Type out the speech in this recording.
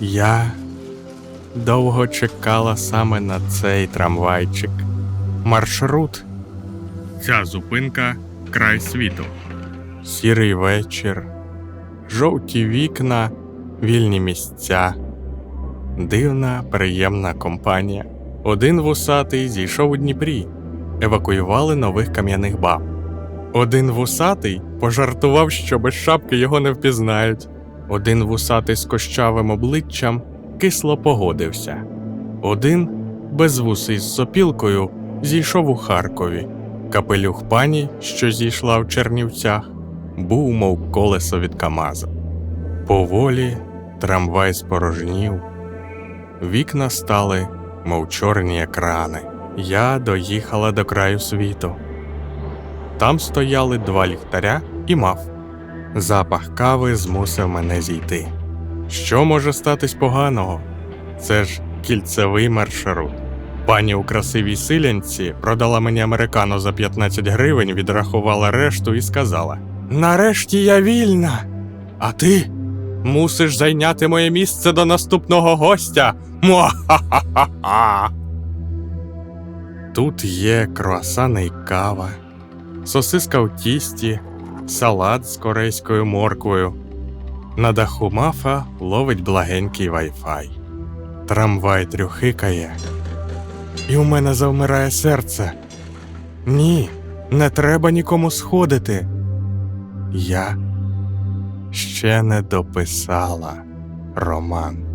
Я довго чекала саме на цей трамвайчик. Маршрут. Ця зупинка край світу. Сірий вечір, жовті вікна, вільні місця. Дивна, приємна компанія. Один вусатий зійшов у Дніпрі. Евакуювали нових кам'яних баб. Один вусатий пожартував, що без шапки його не впізнають. Один вусатий з кощавим обличчям кисло погодився. Один безвусий з сопілкою зійшов у Харкові. Капелюх пані, що зійшла в Чернівцях, був мов колесо від Камаза. Поволі трамвай спорожнів. Вікна стали, мов чорні екрани. Я доїхала до краю світу. Там стояли два ліхтаря і мав. Запах кави змусив мене зійти. Що може статись поганого? Це ж кільцевий маршрут. Пані у красивій силянці продала мені американо за 15 гривень, відрахувала решту і сказала: Нарешті я вільна. А ти мусиш зайняти моє місце до наступного гостя. Муа-ха-ха-ха-ха. Тут є круасани й кава, сосиска в тісті, салат з корейською морквою. На даху мафа ловить благенький вайфай. Трамвай трюхикає. І у мене завмирає серце. Ні, не треба нікому сходити. Я ще не дописала роман.